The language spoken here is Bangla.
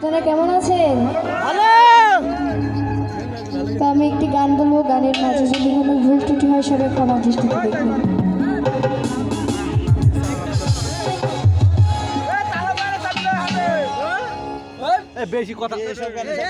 আপনারা কেমন আছেন? তো আমি একটি গান বলব গানের মাঝে যদি কোনো ভুল ত্রুটি হয় সবাই ক্ষমা দৃষ্টিতে দেখবেন। বেশি কথা ভালো লাগে।